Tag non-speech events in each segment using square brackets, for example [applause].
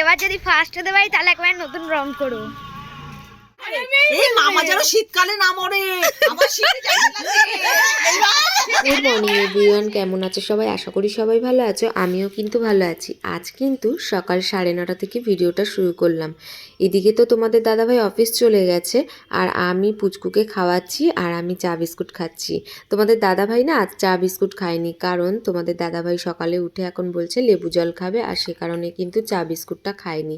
এবার যদি ফার্স্ট হতে পারি তাহলে একবার নতুন রং করব এই মামা যেন শীতকালে না মরে। আমার শীতে গুড মর্নিং এভরিওয়ান কেমন আছো সবাই? আশা করি সবাই ভালো আছো। আমিও কিন্তু ভালো আছি। আজ কিন্তু সকাল সাড়ে নটা থেকে ভিডিওটা শুরু করলাম। এদিকে তো তোমাদের দাদাভাই অফিস চলে গেছে, আর আমি পুচকুকে খাওয়াচ্ছি আর আমি চা বিস্কুট খাচ্ছি। তোমাদের দাদাভাই না চা বিস্কুট খায়নি, কারণ তোমাদের দাদাভাই সকালে উঠে এখন বলছে লেবু জল খাবে আর সে কারণে কিন্তু চা বিস্কুটটা খায়নি।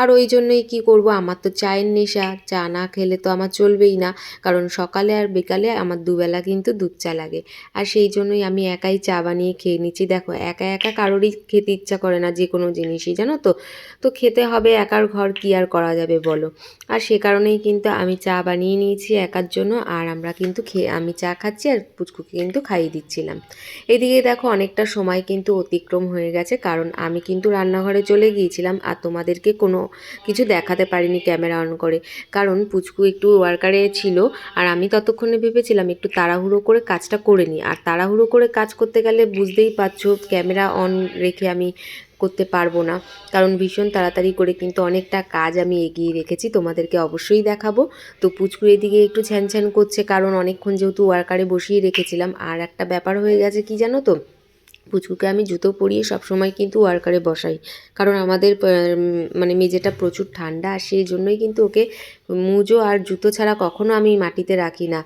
আর ওই জন্যই কি করব, আমার তো চায়ের নেশা, চা না খেলে তো আমার চলবেই না, কারণ সকালে আর বিকালে আমার দুবেলা কিন্তু দুধ চা লাগে। আর সেই জন্যই আমি একাই চা বানিয়ে খেয়ে নিচ্ছি। দেখো, একা একা কারোরই খেতে ইচ্ছা করে না যে কোনো জিনিসই, জানো তো? তো খেতে হবে একার ঘর, কি আর করা যাবে বলো। আর সে কারণেই কিন্তু আমি চা বানিয়ে নিয়েছি একার জন্য, আর আমরা কিন্তু খেয়ে আমি চা খাচ্ছি আর পুচকুকে কিন্তু খাইয়ে দিচ্ছিলাম। এদিকে দেখো অনেকটা সময় কিন্তু অতিক্রম হয়ে গেছে, কারণ আমি কিন্তু রান্নাঘরে চলে গিয়েছিলাম আর তোমাদেরকে কোনো কিছু দেখাতে পারিনি ক্যামেরা অন করে। কারণ পুচকু একটু ওয়ার্কারে ছিল, আর আমি ততক্ষণে ভেবেছিলাম একটু তাড়াহুড়ো করে কাজটা করে নিই। আর তাড়াহুড়ো করে কাজ করতে গেলে বুঝতেই পারছ, ক্যামেরা অন রেখে আমি করতে পারব না। কারণ ভীষণ তাড়াতাড়ি করে কিন্তু অনেকটা কাজ আমি এগিয়ে রেখেছি, তোমাদেরকে অবশ্যই দেখাবো। তো পুচকু এদিকে একটু ছ্যান ছ্যান করছে, কারণ অনেকক্ষণ যেহেতু ওয়ার্কারে বসিয়ে রেখেছিলাম। আর একটা ব্যাপার হয়ে গেছে কি জানো তো? পুচকুকে আমি জুতো পরিয়ে সবসময় কিন্তু ওয়ার্কারে বসাই। কারণ আমাদের মানে মেঝেটা প্রচুর ঠান্ডা, আর সেই জন্যই কিন্তু ওকে মুজো আর জুতো ছাড়া কখনো আমি মাটিতে রাখি না।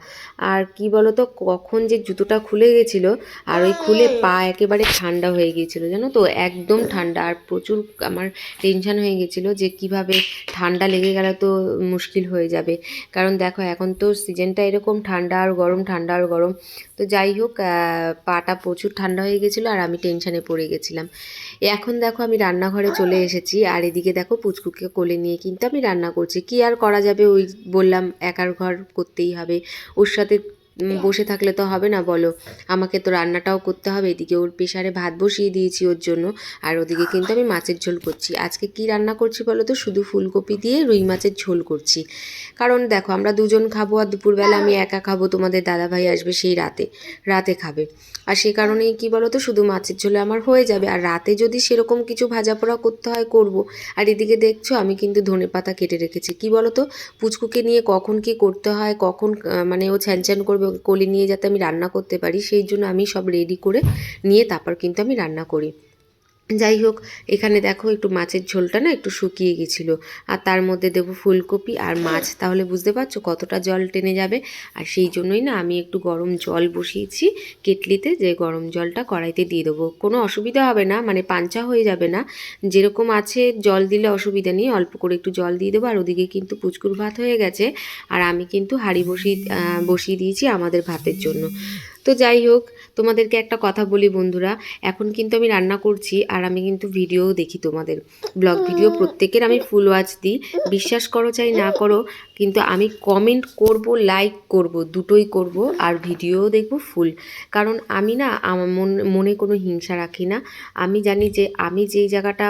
আর কি বলতো কখন যে জুতোটা খুলে গেছিল আর ওই খুলে পা একেবারে ঠান্ডা হয়ে গিয়েছিল জানো তো? একদম ঠান্ডা। আর প্রচুর আমার টেনশন হয়ে গেছিল যে কীভাবে ঠান্ডা লেগে গেলে তো মুশকিল হয়ে যাবে। কারণ দেখো এখন তো সিজনটা এরকম ঠান্ডা আর গরম ঠান্ডা আর গরম। তো যাই হোক পাটা প্রচুর ঠান্ডা হয়ে গেছিল আর আমি টেনশানে পড়ে গেছিলাম। এখন দেখো আমি রান্নাঘরে চলে এসেছি, আর এদিকে দেখো পুচকুকে কোলে নিয়ে কিন্তু আমি রান্না করছি। কি আর করা যাবে? ওই বললাম, একার ঘর করতেই হবে। ওর সাথে বসে থাকলে তো হবে না বলো। আমাকে তো রান্নাটাও করতে হবে এদিকে ওর প্রেশারে ভাত বসিয়ে দিয়েছি ওর জন্য আর ওদিকে কিন্তু আমি মাছের ঝোল করছি। আজকে কি রান্না করছি বলো তো? শুধু ফুলকপি দিয়ে রুই মাছের ঝোল করছি। কারণ দেখো আমরা দুজন খাব আর দুপুরবেলা আমি একা খাব তোমাদের দাদাভাই আসবে সেই রাতে রাতে খাবে। আর সে কারণেই কি বলো তো? শুধু মাছের ঝোলে আমার হয়ে যাবে। আর রাতে যদি সেরকম কিছু ভাজা পোড়া করতে হয় করব। আর এদিকে দেখছ আমি কিন্তু ধনে পাতা কেটে রেখেছি। কি বলো তো? পুচকুকে নিয়ে কখন কি করতে হয় কখন মানে ও ছ্যান ছ্যান করবে কোলে নিয়ে যাতে আমি রান্না করতে পারি, সেই জন্য আমি সব রেডি করে নিয়ে তারপর কিন্তু আমি রান্না করি। যাই হোক, এখানে দেখো একটু মাছের ঝোলটা না একটু শুকিয়ে গেছিল। আর তার মধ্যে দেবো ফুলকপি আর মাছ। তাহলে বুঝতে পারছ কতটা জল টেনে যাবে। আর সেই জন্যই না আমি একটু গরম জল বসিয়েছি কেটলিতে, যে গরম জলটা কড়াইতে দিয়ে দেবো। কোনো অসুবিধা হবে না মানে পাঞ্চা হয়ে যাবে না। যেরকম আছে জল দিলে অসুবিধা নেই, অল্প করে একটু জল দিয়ে দেবো। আর ওদিকে কিন্তু পুচকুর ভাত হয়ে গেছে। আর আমি কিন্তু হাঁড়ি বসিয়ে বসিয়ে দিয়েছি আমাদের ভাতের জন্য। তো যাই হোক তোমাদেরকে একটা কথা বলি বন্ধুরা এখন কিন্তু আমি রান্না করছি আর আমি কিন্তু ভিডিও দেখি তোমাদের। ব্লগ ভিডিও প্রত্যেকের আমি ফুল ওয়াচ দিই। বিশ্বাস করো চাই না করো কিন্তু আমি কমেন্ট করব লাইক করব দুটোই করব আর ভিডিও দেখব ফুল কারণ আমি না আমার মন মনে কোনো হিংসা রাখি না। আমি জানি যে আমি যেই জায়গাটা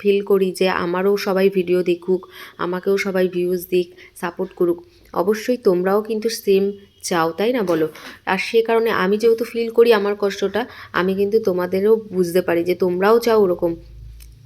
ফিল করি যে আমারও সবাই ভিডিও দেখুক আমাকেও সবাই ভিউজ দিক সাপোর্ট করুক। অবশ্যই তোমরাও কিন্তু সেম চাও, তাই না বলো? আর সে কারণে আমি যেহেতু ফিল করি আমার কষ্টটা, আমি কিন্তু তোমাদেরও বুঝতে পারি যে তোমরাও চাও ওরকম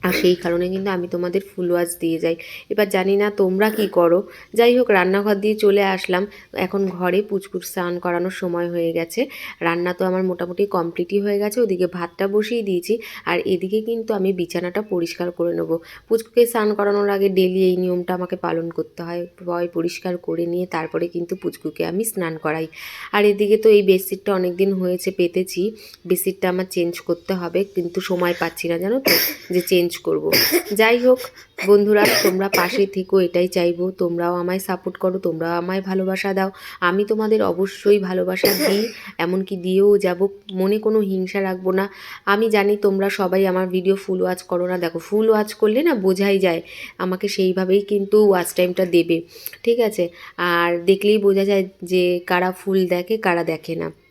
আর সেই কারণে কিন্তু আমি তোমাদের ফুল ওয়াচ দিয়ে যাই। এবার জানি না তোমরা কি করো। যাই হোক, রান্নাঘর দিয়ে চলে আসলাম। এখন ঘরে পুচকুর স্নান করানোর সময় হয়ে গেছে। রান্না তো আমার মোটামুটি কমপ্লিটই হয়ে গেছে। ওদিকে ভাতটা বসিয়ে দিয়েছি। আর এদিকে কিন্তু আমি বিছানাটা পরিষ্কার করে নেব। পুচকুকে স্নান করানোর আগে ডেলি এই নিয়মটা আমাকে পালন করতে হয়। পয় পরিষ্কার করে নিয়ে তারপরে কিন্তু পুচকুকে আমি স্নান করাই। আর এদিকে তো এই বেডশিটটা অনেক দিন হয়েছে, পেতেছি। বেডশিটটা আমার চেঞ্জ করতে হবে। কিন্তু সময় পাচ্ছি না, জানো তো? যে চেঞ্জ করব। যাই হোক, বন্ধুরা, তোমরা পাশে থেকো, এটাই চাইব। তোমরাও আমায় সাপোর্ট করো, তোমরাও আমায় ভালোবাসা দাও। আমি তোমাদের অবশ্যই ভালোবাসা দিই, এমনকি দিয়েও যাব। মনে কোনো হিংসা রাখব না। আমি জানি তোমরা সবাই আমার ভিডিও ফুল ওয়াচ করো না। দেখো ফুল ওয়াচ করলে না বোঝাই যায়। আমাকে সেইভাবেই কিন্তু ওয়াচ টাইমটা দেবে। ঠিক আছে? আর দেখলেই বোঝা যায় যে কারা ফুল দেখে, কারা দেখে না।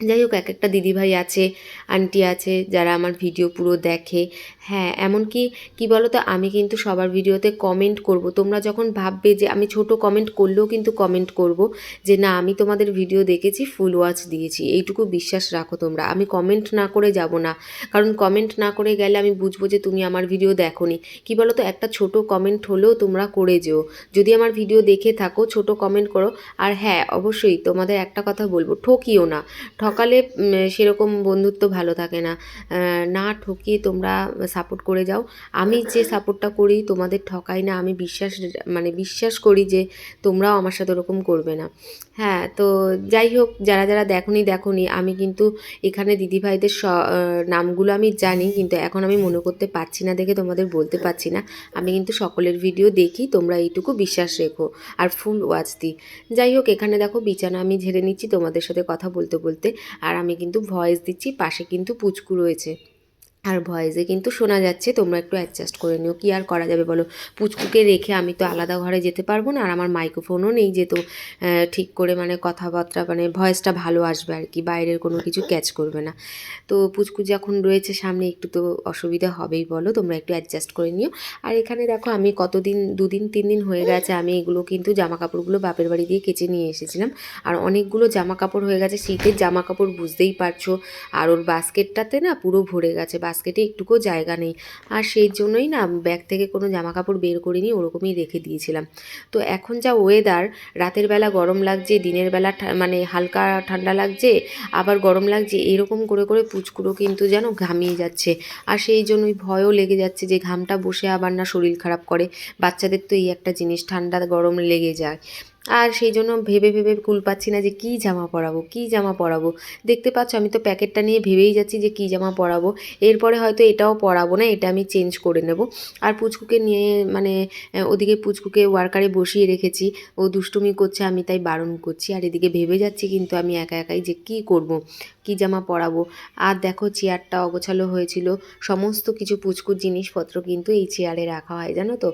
যাই হোক, এক একটা দিদিভাই আছে, আন্টি আছে, যারা আমার ভিডিও পুরো দেখে। হ্যাঁ এমনকি কি বলো তো আমি কিন্তু সবার ভিডিওতে কমেন্ট করব। তোমরা যখন ভাববে যে আমি ছোট কমেন্ট করলেও কিন্তু কমেন্ট করব যে না, আমি তোমাদের ভিডিও দেখেছি ফুল ওয়াচ দিয়েছি। এইটুকু বিশ্বাস রাখো তোমরা। আমি কমেন্ট না করে যাব না। কারণ কমেন্ট না করে গেলে আমি বুঝব যে তুমি আমার ভিডিও দেখোনি। কি বলো তো একটা ছোট কমেন্ট হলেও তোমরা করে যেও। যদি আমার ভিডিও দেখে থাকো, ছোট কমেন্ট করো। আর হ্যাঁ অবশ্যই তোমাদের একটা কথা বলব, ঠকিও না। ঠকালে সেরকম বন্ধুত্ব ভালো থাকে না। না ঠকিয়ে তোমরা সাপোর্ট করে যাও। আমি যে সাপোর্টটা করি, তোমাদের ঠকাই না। আমি বিশ্বাস মানে বিশ্বাস করি যে তোমরাও আমার সাথে ওরকম করবে না। হ্যাঁ তো যাই হোক, যারা যারা দেখোনি দেখোনি, আমি কিন্তু এখানে দিদিভাইদের স নামগুলো আমি জানি, কিন্তু এখন আমি মনে করতে পারছি না দেখে তোমাদের বলতে পারছি না। আমি কিন্তু সকলের ভিডিও দেখি, তোমরা এইটুকু বিশ্বাস রেখো আর ফুল ওয়াচ দিই যাই হোক, এখানে দেখো বিছানা আমি ঝেড়ে নিচ্ছি তোমাদের সাথে কথা বলতে বলতে, আর আমি কিন্তু ভয়েস দিচ্ছি, পাশে কিন্তু পুচকু রয়েছে। আর ভয়েসে কিন্তু শোনা যাচ্ছে, তোমরা একটু অ্যাডজাস্ট করে নিও, কি আর করা যাবে বলো? পুচকুকে রেখে আমি তো আলাদা ঘরে যেতে পারব না, আর আমার মাইক্রোফোনও নেই যে তো ঠিক করে মানে কথাবার্তা মানে ভয়েসটা ভালো আসবে আর কি, বাইরের কোনো কিছু ক্যাচ করবে না। তো পুচকু যখন রয়েছে সামনে, একটু তো অসুবিধা হবেই বলো, তোমরা একটু অ্যাডজাস্ট করে নিও। আর এখানে দেখো, আমি কতদিন, দুদিন তিন দিন হয়ে গেছে, আমি এগুলো কিন্তু জামা কাপড়গুলো বাপের বাড়ি দিয়ে কেচে নিয়ে এসেছিলাম। আর অনেকগুলো জামা কাপড় হয়ে গেছে, শীতের জামা কাপড় বুঝতেই পারছ, আর ওর বাস্কেটটাতে না পুরো ভরে গেছে বাস্কেটে একটুকু জায়গা নেই। আর সেই জন্যই না ব্যাগ থেকে কোনো জামা কাপড় বের করিনি, ওরকমই রেখে দিয়েছিলাম। তো এখন যা ওয়েদার রাতের বেলা গরম লাগছে, দিনের বেলা মানে হালকা ঠান্ডা লাগছে, আবার গরম লাগছে, এরকম করে করে পুচকুড়ো কিন্তু যেন ঘামিয়ে যাচ্ছে। আর সেই জন্যই ভয়ও লেগে যাচ্ছে যে ঘামটা বসে আবার না শরীর খারাপ করে। বাচ্চাদের তো এই একটা জিনিস, ঠান্ডা গরম লেগে যায়। আর সেই জন্য ভেবে ভেবে কুল পাচ্ছি না যে কী জামা পরাবো, কী জামা পরাবো। দেখতে পাচ্ছ, আমি তো প্যাকেটটা নিয়ে ভেবেই যাচ্ছি যে কী জামা পরাবো। এরপরে হয়তো এটাও পরাবো না, এটা আমি চেঞ্জ করে নেব। আর পুচকুকে নিয়ে মানে ওদিকে পুচকুকে ওয়ার্কারে বসিয়ে রেখেছি। ও দুষ্টুমি করছে, আমি তাই বারণ করছি। আর এদিকে ভেবে যাচ্ছি কিন্তু আমি একা একাই যে কী করব, কী জামা পরাবো। আর দেখো, চেয়ারটা অগোছালো হয়েছিল। সমস্ত কিছু পুচকুর জিনিসপত্র কিন্তু এই চেয়ারে রাখা হয়, জানো তো?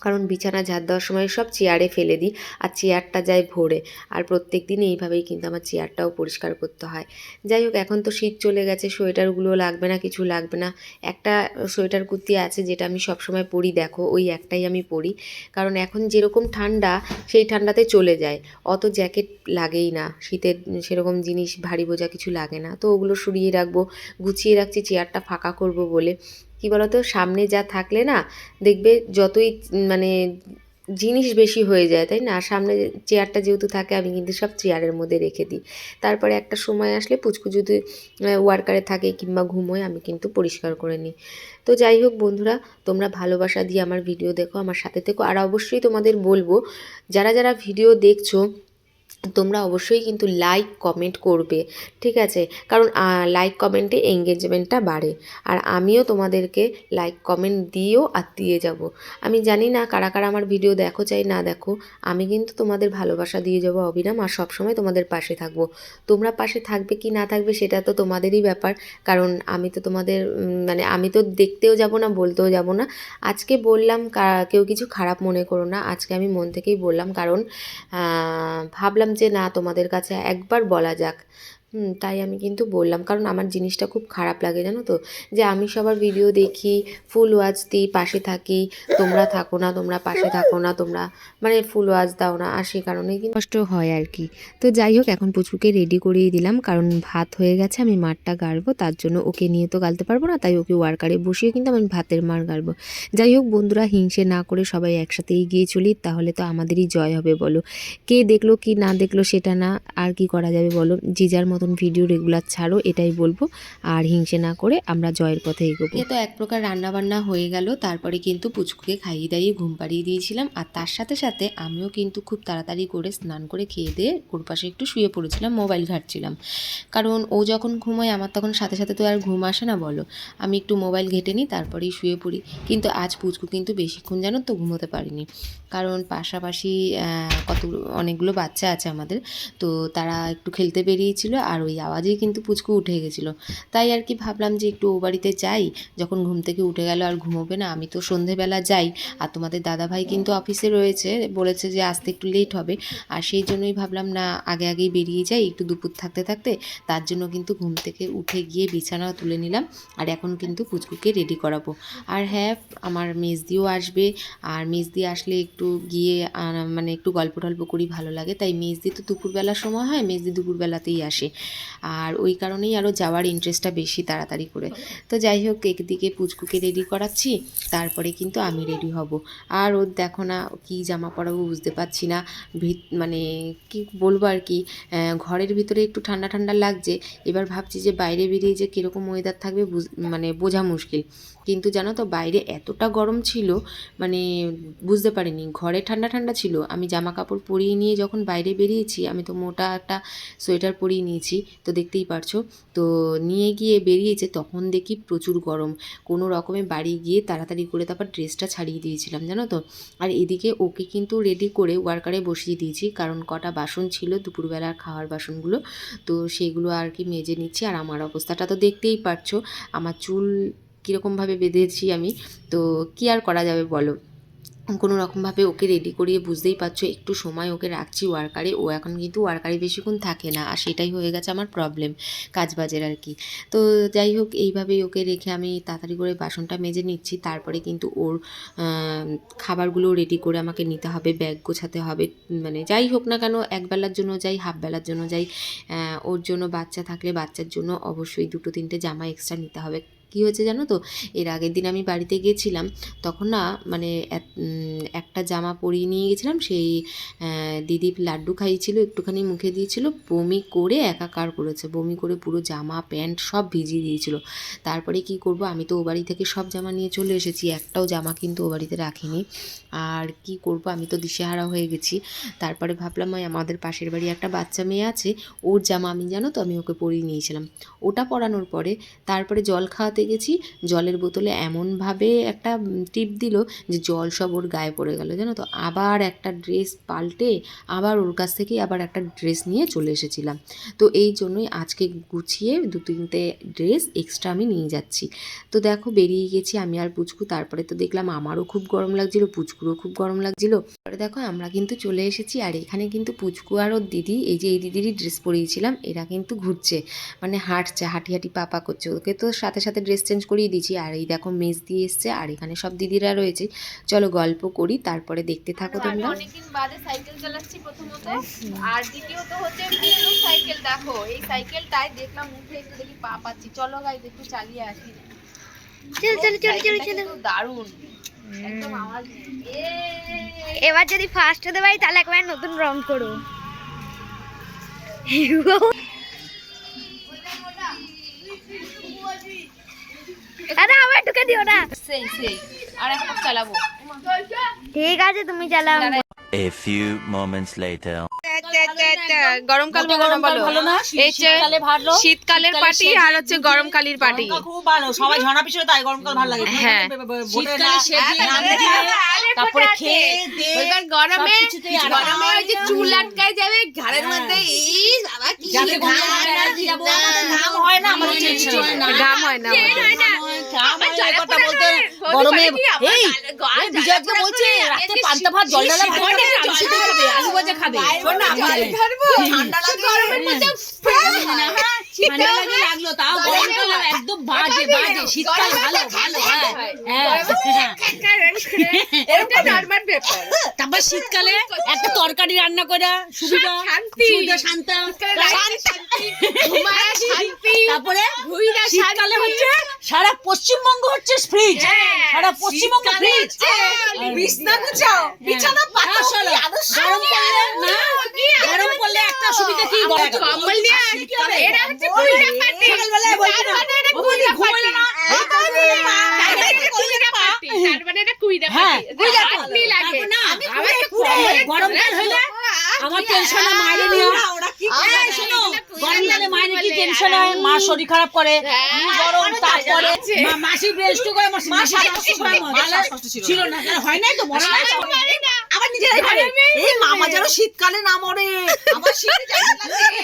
কারণ বিছানা ঝাড় দেওয়ার সময় সব চেয়ারে ফেলে দিই আর চেয়ারটা যায় ভরে। আর প্রত্যেক দিন এইভাবেই কিন্তু আমার চেয়ারটাও পরিষ্কার করতে হয়। যাই হোক, এখন তো শীত চলে গেছে, সোয়েটারগুলো লাগবে না, কিছু লাগবে না। একটা সোয়েটার কুর্তি আছে যেটা আমি সবসময় পরি, দেখো, ওই একটাই আমি পরি। কারণ এখন যেরকম ঠান্ডা, সেই ঠান্ডাতে চলে যায়। অত জ্যাকেট লাগেই না, শীতের সেরকম জিনিস, ভারী বোঝা কিছু লাগে না। তো ওগুলো সরিয়ে রাখব, গুছিয়ে রাখছি, চেয়ারটা ফাঁকা করব বলে। কি বলতো, সামনে যা থাকলে না দেখবে যতই মানে জিনিস বেশি হয়ে যায়, তাই না? সামনে চেয়ারটা যেহেতু থাকে, আমি কিন্তু সব চেয়ারের মধ্যে রেখে দিই। তারপরে একটা সময় আসলে পুচকু যদি ওয়ার্কারে থাকে কিংবা ঘুমোয়, আমি কিন্তু পরিষ্কার করে নিই। তো যাই হোক বন্ধুরা, তোমরা ভালোবাসা দিয়ে আমার ভিডিও দেখো, আমার সাথে থেকো। আর অবশ্যই তোমাদের বলব, যারা যারা ভিডিও দেখছ তোমরা অবশ্যই কিন্তু লাইক কমেন্ট করবে, ঠিক আছে? কারণ লাইক কমেন্টে এঙ্গেজমেন্টটা বাড়ে। আর আমিও তোমাদেরকে লাইক কমেন্ট দিয়েও আর দিয়ে যাব। আমি জানি না কারা কারা আমার ভিডিও দেখো চাই না দেখো, আমি কিন্তু তোমাদের ভালোবাসা দিয়ে যাব অবিরাম আর সবসময় তোমাদের পাশে থাকব। তোমরা পাশে থাকবে কি না থাকবে সেটা তো তোমাদেরই ব্যাপার, কারণ আমি তো তোমাদের মানে আমি তো দেখতেও যাব না, বলতেও যাব না। আজকে বললাম কেউ কিছু খারাপ মনে করো না, আজকে আমি মন থেকেই বললাম, কারণ ভাবলাম যে না তোমাদের কাছে একবার বলা যাক। হুম, তাই আমি কিন্তু বললাম। কারণ আমার জিনিসটা খুব খারাপ লাগে, জানো তো? যে আমি সবার ভিডিও দেখি ফুল ওয়াচ দিই, পাশে থাকি, তোমরা থাকো না, তোমরা পাশে থাকো না, তোমরা মানে ফুল ওয়াচ দাও না, আর সেই কারণে কিন্তু কষ্ট হয় আর কি। তো যাই হোক, এখন পুচুকে রেডি করিয়ে দিলাম, কারণ ভাত হয়ে গেছে, আমি মারটা গাড়বো, তার জন্য ওকে নিয়ে তো গালতে পারব না, তাই ওকে ওয়ার্কারে বসিয়ে কিন্তু আমি ভাতের মার গাড়বো। যাই হোক, বন্ধুরা হিংসে না করে সবাই একসাথে এগিয়ে চলি, তাহলে তো আমাদেরই জয় হবে, বলো। কে দেখল, কি না দেখল, সেটা না, আর কি করা যাবে, বলো? যে যার মতন ভিডিও রেগুলার ছাড়ো, এটাই বলব। আর হিংসে না করে আমরা জয়ের পথে এগোবো। তো এক প্রকার রান্না বান্না হয়ে গেল, তারপরে কিন্তু পুচকুকে খাইয়ে দাইয়ে ঘুম পাড়িয়ে দিয়েছিলাম। আর তার সাথে সাথে আমিও কিন্তু খুব তাড়াতাড়ি করে স্নান করে খেয়ে দিয়ে ওর পাশে একটু শুয়ে পড়েছিলাম, মোবাইল ঘাঁটছিলাম। কারণ ও যখন ঘুমোয়, আমার তখন সাথে সাথে তো আর ঘুম আসে না, বলো। আমি একটু মোবাইল ঘেটে নিই, তারপরেই শুয়ে পড়ি। কিন্তু আজ পুচকু কিন্তু বেশিক্ষণ জানো তো ঘুমোতে পারিনি। কারণ পাশাপাশি কত অনেকগুলো বাচ্চা আছে আমাদের, তো তারা একটু খেলতে বেরিয়েছিল। আর ওই আওয়াজেই কিন্তু পুচকু উঠে গেছিল। তাই আর কি ভাবলাম যে একটু ও বাড়িতে যাই, যখন ঘুম থেকে উঠে গেল আর ঘুমোবে না, আমি তো সন্ধেবেলা যাই। আর তোমাদের দাদাভাই কিন্তু অফিসে রয়েছে, বলেছে যে আসতে একটু লেট হবে। আর সেই জন্যই ভাবলাম না, আগে আগেই বেরিয়ে যাই, একটু দুপুর থাকতে থাকতে। তার জন্য কিন্তু ঘুম থেকে উঠে গিয়ে বিছানা তুলে নিলাম, আর এখন কিন্তু পুচকুকে রেডি করাবো। আর হ্যাঁ আমার মেজদিও আসবে, আর মেজদি আসলে একটু গিয়ে মানে একটু গল্প টল্প করি ভালো লাগে। তাই মেজদি তো দুপুরবেলার সময় হয়, মেজদি দুপুরবেলাতেই আসে। আর ওই কারণেই আরও যাওয়ার ইন্টারেস্টটা বেশি তাড়াতাড়ি করে। তো যাই হোক, একদিকে পুচকুকে রেডি করাচ্ছি, তারপরে কিন্তু আমি রেডি হব। আর ওর দেখো না, কী জামা পরাবো বুঝতে পারছি না। ভিত মানে কি বলব আর কি ঘরের ভিতরে একটু ঠান্ডা ঠান্ডা লাগছে, এবার ভাবছি যে বাইরে বেরিয়ে যে কীরকম ওয়েদার থাকবে মানে বোঝা মুশকিল। কিন্তু জানো তো বাইরে এতটা গরম ছিল মানে বুঝতে পারিনি, ঘরে ঠান্ডা ঠান্ডা ছিল, আমি জামা কাপড় পরিয়ে নিয়ে যখন বাইরে বেরিয়েছি, আমি তো মোটা একটা সোয়েটার পরিয়ে নিয়েছি, তো দেখতেই পারছ, তো নিয়ে গিয়ে বেরিয়েছে, তখন দেখি প্রচুর গরম, কোনো রকমে বাড়ি গিয়ে তাড়াতাড়ি করে তারপর ড্রেসটা ছাড়িয়ে দিয়েছিলাম, জানো তো, আর এদিকে ওকে কিন্তু রেডি করে ওয়ার্কারে বসিয়ে দিয়েছি, কারণ কটা বাসন ছিল, দুপুরবেলার খাওয়ার বাসনগুলো, তো সেগুলো আর কি মেজে নিচ্ছি, আর আমার অবস্থাটা তো দেখতেই পারছ, আমার চুল কীরকমভাবে বেঁধেছি আমি, তো কী আর করা যাবে বলো? কোনো রকমভাবে ওকে রেডি করিয়ে বুঝতেই পারছ, একটু সময় ওকে রাখছি ওয়ার্কারে ও এখন কিন্তু ওয়ার্কারে বেশিক্ষণ থাকে না, আর সেটাই হয়ে গেছে আমার প্রবলেম কাজবাজের আর কি। তো যাই হোক, এইভাবেই ওকে রেখে আমি তাড়াতাড়ি করে বাসনটা মেজে নিচ্ছি, তারপরে কিন্তু ওর খাবারগুলো রেডি করে আমাকে নিতে হবে ব্যাগ গোছাতে হবে মানে যাই হোক না কেন একবেলার জন্য যাই, হাফ বেলার জন্য যাই ওর জন্য বাচ্চা থাকলে বাচ্চার জন্য অবশ্যই দুটো তিনটে জামা এক্সট্রা নিতে হবে। কী হয়েছে জানো তো? এর আগের দিন আমি বাড়িতে গেছিলাম, তখন না মানে একটা জামা পরিয়ে নিয়ে গেছিলাম, সেই দিদি লাড্ডু খাইয়েছিল, একটুখানি মুখে দিয়েছিল, বমি করে একাকার করেছে, বমি করে পুরো জামা, প্যান্ট সব ভিজিয়ে দিয়েছিল। তারপরে কি করব, আমি তো ও বাড়ি থেকে সব জামা নিয়ে চলে এসেছি, একটাও জামা কিন্তু ও বাড়িতে রাখিনি। আর কি করব, আমি তো দিশেহারা হয়ে গেছি। তারপরে ভাবলাম, ওই আমাদের পাশের বাড়ি একটা বাচ্চা মেয়ে আছে, ওর জামা আমি জানো তো, আমি ওকে পরিয়ে নিয়েছিলাম। ওটা পরানোর পরে, তারপরে জল খাওয়াতে গেছি, জলের বোতলে এমনভাবে একটা টিপ দিল যে জল সব ওর গায়ে পড়ে গেল, জানো তো? আবার একটা ড্রেস পাল্টে আবার ওর কাছ থেকেই আবার একটা ড্রেস নিয়ে চলে এসেছিলাম। তো এই জন্যই আজকে গুছিয়ে দু তিনটে ড্রেস এক্সট্রা আমি নিয়ে যাচ্ছি। তো দেখো, বেরিয়ে গেছি আমি আর পুচকু, তারপরে তো দেখলাম আমারও খুব গরম লাগছিল, পুচকুরও খুব গরম লাগছিল। পরে দেখো, আমরা কিন্তু চলে এসেছি আর এখানে কিন্তু পুচকু আর ওর দিদি, এই যে এই দিদিরই ড্রেস পরিয়েছিলাম, এরা কিন্তু ঘুরছে। মানে হাঁটছে, হাঁটি হাঁটি পাপা করছে, ওকে তো সাথে সাথে ড্রেস চেঞ্জ করিয়ে দিয়েছি। আর এই দেখো মেজ দিয়ে এসছে আর এখানে সব দিদিরা রয়েছে। চলো গল্প করি তারপরে দেখতে থাকো তোমরা। অনেকদিন বাদে সাইকেল চালাচ্ছি প্রথমত। আর দ্বিতীয়ত হচ্ছে পুরনো সাইকেল দেখো এই সাইকেলটাই দেখলাম উঠে একটু দেখি পা পাচ্ছি। চলো গাইজ একটু চালিয়ে আসি। চলো চলো চলো চলো সাইকেলটা চলো। দারুণ। একদম আওয়াজ এবার যদি ফার্স্ট হতে পারি তাহলে একবার নতুন রং করো। আরে আমার ঢুকে দিও না। সেই সেই। আর চালাবো। ঠিক আছে তুমি চালাও। A few moments later. গরমকাল ভালো বলো ভালো না? শীতকালে ভালো? শীতকালের পার্টি আর হচ্ছে গরমকালির পার্টি। খুব ভালো। সবাই ঝর্ণা পিছনে তাই গরমকাল ভালো লাগে। হ্যাঁ। তারপরে খেয়ে গরমে গরমে ওই যে চুল আটকায় যাবে ঘাড়ের মধ্যে। এই বাবা কি ঘাম হয় না, আমাদের ঘাম না। ঘাম হয়, ঘাম হয় না, এই কথা বলতে গরমে এই এই বলছে রাতে পান্তা ভাত জল ঢালা ভাত খাবে, আলু সিদ্ধ খাবে, আলু ভাজা খাবে। শোন না, ঠান্ডা লাগে ঠান্ডা লাগে লাগল তাও গরমকাল একদম বাজে বাজে শীতকাল ভালো ভালো হ্যাঁ হ্যাঁ। এটা নরমাল ব্যাপার। তারপর [laughs] শীতকালে একটা তরকারি রান্না করে সুবিধা সুবিধা শান্তি। তারপরে শীতকালে হচ্ছে সারা পশ্চিমবঙ্গ হচ্ছে ফ্রিজ সারা পশ্চিমবঙ্গ ফ্রিজ বিছনা গুছাও বিছানা পাতা গরম পড়লে না গরম পড়লে একটা সুবিধা কি কম্বল নিয়ে আসতে এরা হচ্ছে কুইরা পার্টি। না, তার মানে এটা না, মানে এটা মানে এটা হ্যাঁ, আপনি লাগে না, কম্বলের গরমকাল হলে আমার টেনশন হয় মায়েরে নিয়ে ওরা কি এই শোনো গরমকালে মায়ের কি টেনশন হয় মা শরীর খারাপ করে। গরম তারপরে মা- মাসি ব্রেস্ট করে মাসি মাসি শ্বাসকষ্ট করে মা- ছিল না। হয় নাই তো হয় নিজেরাই পারে এই মামা যেন শীতকালে না মরে। আমার শীতে যায় [laughs] না লাগে।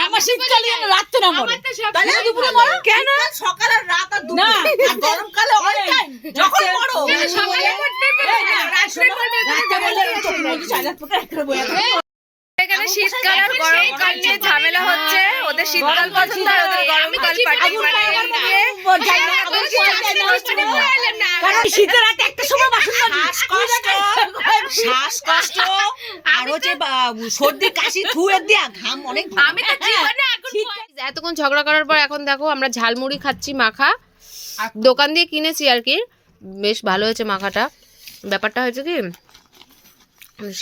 আমার শীতকালে যেন না মরে। তাহলে দুপুরে মরো? কেন? সকাল আর রাত আর দুপুর। আর গরমকালে অল টাইম যখন মরো। সকালে শীতকাল আর গরমকাল নিয়ে ঝামেলা হচ্ছে। ওদের শীতকাল পছন্দ আর ওদের গরমকাল পার্টি নিয়ে কারণ শীতের রাতে একটা সময় শ্বাসকষ্ট। শ্বাসকষ্ট। আর হচ্ছে সর্দি কাশি থুয়ে দিয়া ঘাম অনেক আমি তো জীবনে এতক্ষণ ঝগড়া করার পর এখন দেখো আমরা ঝালমুড়ি খাচ্ছি মাখা। দোকান দিয়ে কিনেছি আর কি। বেশ ভালো হয়েছে মাখাটা। ব্যাপারটা হয়েছে কি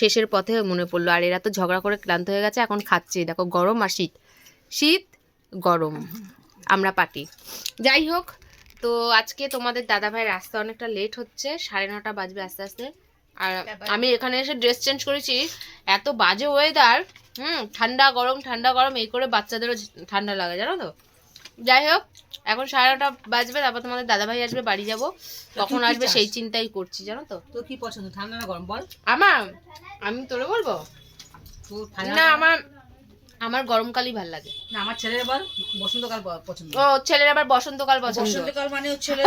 শেষের পথে মনে পড়ল আর এরা তো ঝগড়া করে ক্লান্ত হয়ে গেছে এখন খাচ্ছি। দেখো গরম আর শীত। শীত গরম। আমরা পাটি যাই হোক তো আজকে তোমাদের দাদাভাইয়ের রাস্তা অনেকটা লেট হচ্ছে সাড়ে নটা বাজবে আস্তে আস্তে। আর আমি এখানে এসে ড্রেস চেঞ্জ করেছি। এত বাজে ওয়েদার হুম ঠান্ডা গরম ঠান্ডা গরম এই করে বাচ্চাদেরও ঠান্ডা লাগে জানো তো? যাই হোক এখন সাড়ে নটা বাজবে তারপর তোমাদের দাদাভাই আসবে বাড়ি যাব। কখন আসবে সেই চিন্তাই করছি জানো তো? তোর কি পছন্দ ঠান্ডা না গরম? বল। আমার? আমি তোরে বলব? ঠান্ডা না আমার আমার গরমকালই ভালো লাগে। না আমার ছেলের বল বসন্তকাল পছন্দ। ও ছেলের আবার বসন্তকাল পছন্দ। বসন্তকাল মানে ছেলে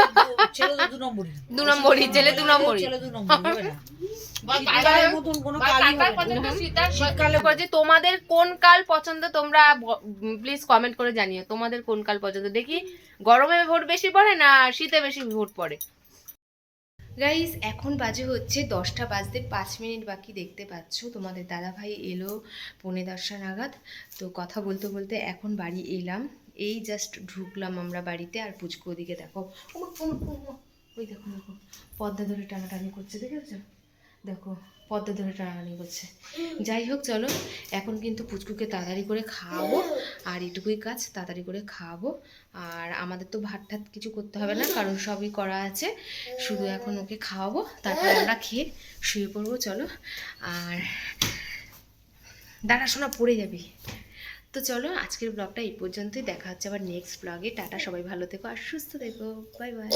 ছেলে [laughs] দু নম্বরই। দু নম্বরই ছেলে দু নম্বরই। ছেলে দু নম্বরই হবে না? শীতকালের মতন কোনো কালই হবে না। শীতকালে করে যে তোমাদের কোন কাল পছন্দ তোমরা প্লিজ কমেন্ট করে জানিও। তোমাদের কোন কাল পছন্দ? দেখি গরমে ভোট বেশি পড়ে না শীতে বেশি ভোট পড়ে? গাইস এখন বাজে হচ্ছে দশটা বাজতে পাঁচ মিনিট বাকি দেখতে পাচ্ছ। তোমাদের দাদাভাই এলো পনে দশটা নাগাদ। তো কথা বলতে বলতে এখন বাড়ি এলাম। এই জাস্ট ঢুকলাম আমরা বাড়িতে আর পুচকু ওদিকে দেখো। ওই দেখো দেখো, পদ্মা ধরে টানাটানি করছে, দেখেছ? দেখো, পদ্মা ধরে টানাটানি করছে। যাই হোক, চলো, এখন কিন্তু পুচকুকে তাড়াতাড়ি করে খাওয়াবো, আর এটুকুই কাজ, তাড়াতাড়ি করে খাওয়াবো। আর আমাদের তো ভাত টাত কিছু করতে হবে না, কারণ সবই করা আছে। শুধু এখন ওকে খাওয়াবো, তারপর আমরা খেয়ে শুয়ে পড়ব, চলো। আর দাঁড়া শোনা পড়ে যাবি। তো চলো, আজকের ব্লগটা এই পর্যন্তই। দেখা হচ্ছে আবার নেক্সট ব্লগে টাটা, সবাই ভালো থেকো আর সুস্থ থেকো। Bye bye